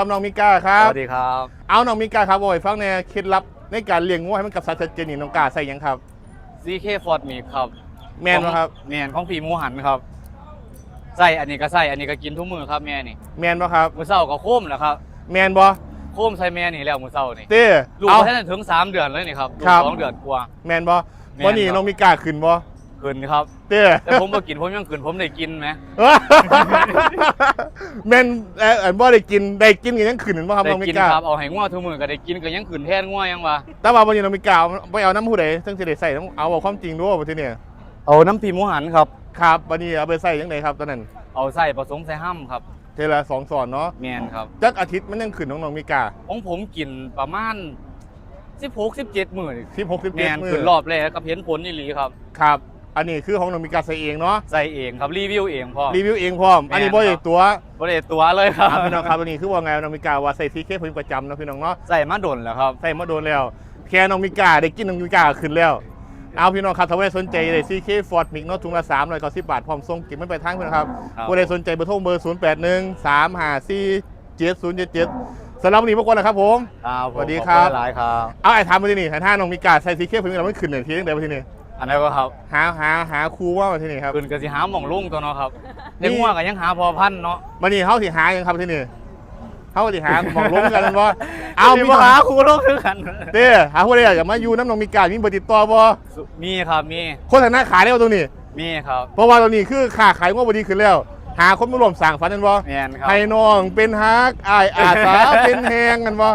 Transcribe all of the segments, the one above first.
ครับน้องมิก้าครัสบวัสดีครับ เอาน้องมิก้าครับโอ้ยฟังแนวเคล็ดลับในการเลี้ยงงูให้มันกับสัตว์ชัดเจนนี่น้องกาใส่หยังครับ CK Ford มีครับแม่นบ่ครับ แมนของผีหมูหันครับใส่อันนี้ก็ใส่อันนี้ก็กินทุกมือครับแม่นี่แมนบ่ครับ มือเศร้าก็โค้มแหละครับแมนบ่โค้มใส่แม่นี่แล้วมือเศร้านี่เต้ลูกเอาแค่นั้นถึงสามเดือนเลยนี่ครับลูกครับ สองเดือนกว่า แมนบ่แม่น วันนี้ครับน้องมิก้าขึ้นบ่ขึ้นครับ เต้แต่ผมมากินผมยังขึ้นผมได้กินไหม แมนเอ่ออันบ่ได้กินได้กินกันยังขึ้นบ่ครับได้น้องมิกินก้าครับเอาให้งัวทุกมือก็ได้กินก็ยังขึ้นแทนงัวยังวะแต่ว่าวันนี้น้องมิก้าไปเอาน้ำผู้ใดซึ่งสิได้ใส่ต้องเอาเอาความจริงด้วยว่าที่นี่เอาน้ำผีหมูหันครับ ครับวันนี้เอาไปใส่ยังไงครับตอนนั้นเอาใส่ผสมใส่ห้ำครับเทละสองสอนเนาะแมนครับจักอาทิตย์มันยังขึ้นน้องน้องมิก้าของผมกินประมาณสิบหกสิบเจ็ดหมื่นสิบหกสิบแมเจ็ดนมืขึ้นอรอบแรกกับเห็นผลนี่หลีครับครับ อันนี้คือของน้องมิก้าใส่เองเนาะใส่เองครับรีวิวเองพ่อ รีวิวเองพร้อม อันนี้แม่นบ่ได้ครับตัวบริเวตัวเลยครับครับพี่น้องครับอันนี้คือว่าไงน้องมิก้าว่าใส่ซีเคผมประจำเนาะพี่น้องเนาะ ใส่มาดนแล้วครับ ใส่มาโดนแล้ว แค่น้องมิก้าได้กินน้องมิก้าขึ้นแล้ว เอาพี่น้องครับถ้าว่าสนใจเลยซีเคฟอร์ดมิกเนาะถุงละ3 9 0บาทพร้อมส่งเก็บมันไปทางพี่น้องครับครับ ผู้ใดสนใจเบอร์โทรเบอร์0 8 1 3 5 4 7 0 7 7สำหรับวันนี้พวกคนนะครับผม ครับผมสวัสดีครับ ขอณหลายครับ เอาไอ้ทำมาที่นี่ถ้าน้องมิก้าใส่ซีเคผมแล้วมันขึ้นหนึ่งทีตั้งแต่วันที่นี่ อันนั้นก็ครับหาหาหาครูว่ามาที่นี่ครับคืนกสิหาหม่องลุ่งตัวเนาะครับนี่เด็กง่วงก็ยังหาพอพันเนาะวันนี้เขาสิหายังครับที่นี่เขาสิหาบอกลงกันว่าเอามีมีปัญหาหาครูโลกคือกันเต้หาผู้ใดอยากจะมาอยู่น้ำนองมีการมีเบอร์ติดต่อบ่มีครับมีโฆษณาขายได้ว่าตรงนี้มีครับเพราะว่าตรงนี้คือค่าขายงวดบดีขึ้นแล้วหาคนมาร่วมสั่งฝันกันบ่แมนครับให้น้องเป็นฮักอ้ายอาสาเป็นแฮงกันบ่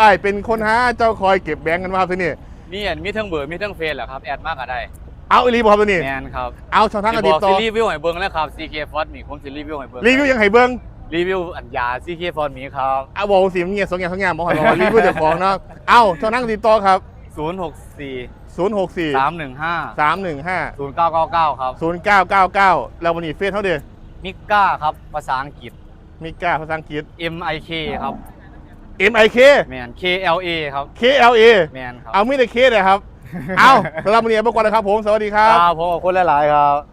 อ้ายเป็นคนหาเจ้าคอยเก็บแบงค์กันว่าครับที่นี่ มีอันมีทั้งเบอร์มีทั้งเฟซแหละครับแอดมากก็ได้เอาอีหลีบ่ครับตัวนี้ แมนครับเอาช่องทางการสิติบดอกต่อซีรีวิวให้เบิ่งแล้วครับ CK Ford มีผมสิรีวิวให้เบิ่งรีวิวยังให้เบิ่งรีวิวอันยา CK Ford มีครับเอาบอกสิมันเงียบสองอย่างสองอย่างบ่ให้บอกว่ารีวิวเจ้าของเนาะเอาช่องทางการติดต่อครับ 064 064 315 315 0999 ครับ 0999 แล้ววันนี้เฟซเท่าเดิมมิก้าครับภาษาอังกฤษมิก้าภาษาอังกฤษ M I K ครับ M I K แมน K L A ครับ K L A แมนครับ เอาไม่ได้เคเลยครับ เอาสำหรับวันนี้ไปก่อนนะครับผม สวัสดีครับ ครับผมขอบคุณหลาย ๆ ครับ